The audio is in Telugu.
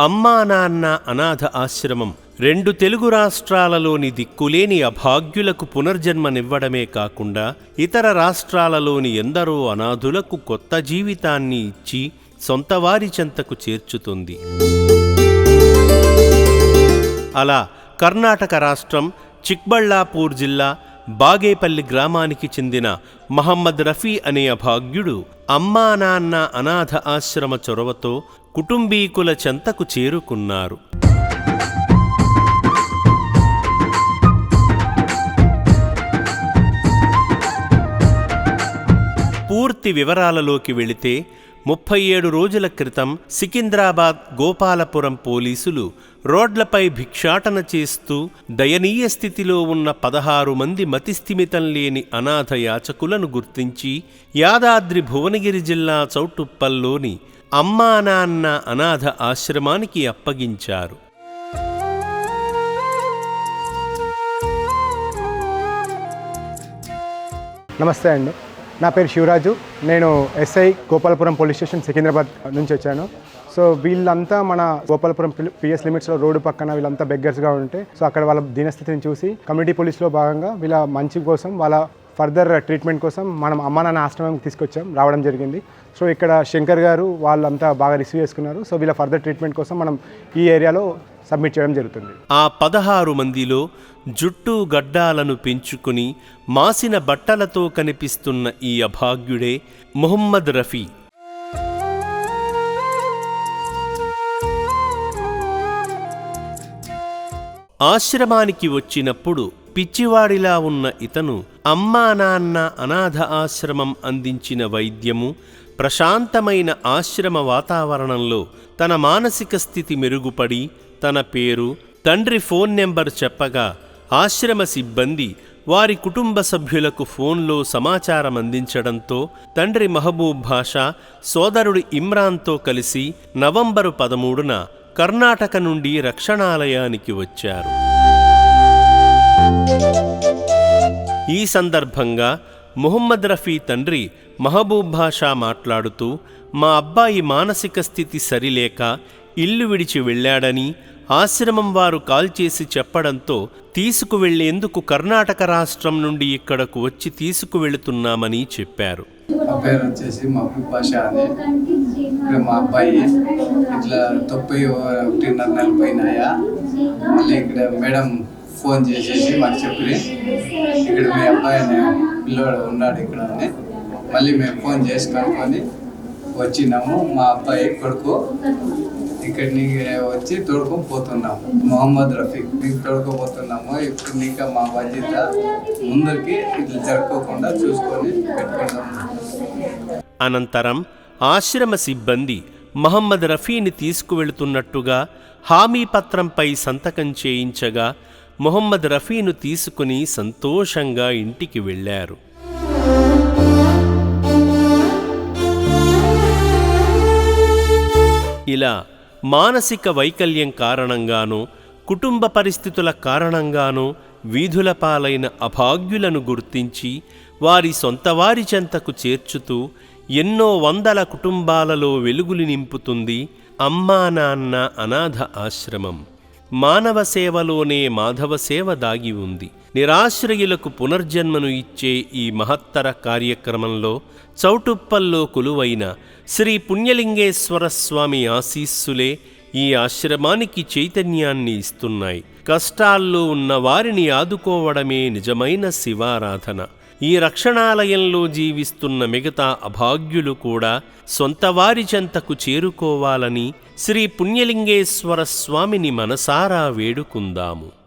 అమ్మా నాన్న అనాథ ఆశ్రమం రెండు తెలుగు రాష్ట్రాలలోని దిక్కులేని అభాగ్యులకు పునర్జన్మనివ్వడమే కాకుండా ఇతర రాష్ట్రాలలోని ఎందరో అనాథులకు కొత్త జీవితాన్ని ఇచ్చి సొంతవారి చెంతకు చేర్చుతుంది. అలా కర్ణాటక రాష్ట్రం చిక్బళ్ళాపూర్ జిల్లా బాగేపల్లి గ్రామానికి చెందిన మహమ్మద్ రఫీ అనే అభాగ్యుడు అమ్మా నాన్న అనాథ ఆశ్రమ చొరవతో కుటుంబీకుల చెంతకు చేరుకున్నారు. పూర్తి వివరాలలోకి వెళితే ముప్పై ఏడు రోజుల క్రితం సికింద్రాబాద్ గోపాలపురం పోలీసులు రోడ్లపై భిక్షాటన చేస్తూ దయనీయ స్థితిలో ఉన్న పదహారు మంది మతిస్థిమితం లేని అనాథ యాచకులను గుర్తించి యాదాద్రి భువనగిరి జిల్లా చౌటుప్పల్లోని అమ్మా నాన్న అనాథ ఆశ్రమానికి అప్పగించారు. నమస్తే అండి. నా పేరు శివరాజు. నేను SI Gopalapuram police station Secunderabad నుంచి వచ్చాను. సో వీళ్ళంతా మన గోపాలపురం పిఎస్ లిమిట్స్లో రోడ్డు పక్కన వీళ్ళంతా బెగ్గర్స్గా ఉంటే సో అక్కడ వాళ్ళ దీనస్థితిని చూసి కమ్యూనిటీ పోలీస్లో భాగంగా వీళ్ళ మంచి కోసం వాళ్ళ ఫర్దర్ ట్రీట్మెంట్ కోసం మనం అమ్మ నాన్న ఆశ్రమం తీసుకొచ్చాం రావడం జరిగింది. సో ఇక్కడ శంకర్ గారు వాళ్ళంతా బాగా రిసీవ్ చేసుకున్నారు. సో వీళ్ళ ఫర్దర్ ట్రీట్మెంట్ కోసం మనం ఈ ఏరియాలో సబ్మిట్ చేయడం జరుగుతుంది. ఆ పదహారు మందిలో జుట్టు గడ్డాలను పెంచుకుని మాసిన బట్టలతో కనిపిస్తున్న ఈ అభాగ్యుడే ముహమ్మద్ రఫీ. ఆశ్రమానికి వచ్చినప్పుడు పిచ్చివాడిలా ఉన్న ఇతను అమ్మా నాన్న అనాథ ఆశ్రమం అందించిన వైద్యము ప్రశాంతమైన ఆశ్రమ వాతావరణంలో తన మానసిక స్థితి మెరుగుపడి తన పేరు తండ్రి ఫోన్ నెంబర్ చెప్పగా ఆశ్రమ సిబ్బంది వారి కుటుంబ సభ్యులకు ఫోన్లో సమాచారం అందించడంతో తండ్రి మహబూబ్ భాషా సోదరుడు ఇమ్రాన్తో కలిసి నవంబరు పదమూడున కర్ణాటక నుండి రక్షణాలయానికి వచ్చారు. ఈ సందర్భంగా ముహమ్మద్ రఫీ తండ్రి మహబూబ్ భాషా మాట్లాడుతూ మా అబ్బాయి మానసిక స్థితి సరిలేక ఇల్లు విడిచి వెళ్ళాడని ఆశ్రమం వారు కాల్ చేసి చెప్పడంతో తీసుకువెళ్ళేందుకు కర్ణాటక రాష్ట్రం నుండి ఇక్కడకు వచ్చి తీసుకువెళుతున్నామని చెప్పారు. పేరు వచ్చేసి మహబూబ్ బాషా అని మా అబ్బాయి ఇట్లా తొంభై ఒకటిన్నర నెలలు మళ్ళీ ఇక్కడ మేడం ఫోన్ చేసేసి మాకు చెప్పి ఇక్కడ మీ అబ్బాయి పిల్లవాడు పిల్లోడు ఉన్నాడు ఇక్కడ అని మళ్ళీ మేము ఫోన్ చేసి కనుక్కొని వచ్చినాము. మా అబ్బాయి కొడుకు ఇక్కడికి వచ్చి తోడుకొని పోతున్నాము మొహమ్మద్ రఫీక్ నీకు తోడుకోపోతున్నాము ఇప్పుడు నీకు మా బాధ్యత ముందరికి ఇట్లా జరుపుకోకుండా చూసుకొని పెట్టుకున్నాము అనంతరం ఆశ్రమ సిబ్బంది మహమ్మద్ రఫీని తీసుకువెళుతున్నట్టుగా హామీ పత్రంపై సంతకం చేయించగా మొహమ్మద్ రఫీను తీసుకుని సంతోషంగా ఇంటికి వెళ్ళారు. ఇలా మానసిక వైకల్యం కారణంగానో కుటుంబ పరిస్థితుల కారణంగానో వీధుల పాలైన అభాగ్యులను గుర్తించి వారి సొంతవారి చెంతకు చేర్చుతూ ఎన్నో వందల కుటుంబాలలో వెలుగులు నింపుతుంది అమ్మా నాన్న అనాథ ఆశ్రమం. మానవ సేవలోనే మాధవ సేవ దాగి ఉంది. నిరాశ్రయులకు పునర్జన్మను ఇచ్చే ఈ మహత్తర కార్యక్రమంలో చౌటుప్పల్లో కొలువైన శ్రీ పుణ్యలింగేశ్వర స్వామి ఆశీస్సులే ఈ ఆశ్రమానికి చైతన్యాన్ని ఇస్తున్నాయి. కష్టాల్లో ఉన్న వారిని ఆదుకోవడమే నిజమైన శివారాధన. ఈ రక్షణాలయంలో జీవిస్తున్న మిగతా అభాగ్యులు కూడా సొంతవారి చెంతకు చేరుకోవాలని శ్రీ పుణ్యలింగేశ్వర స్వామిని మనసారా వేడుకుందాము.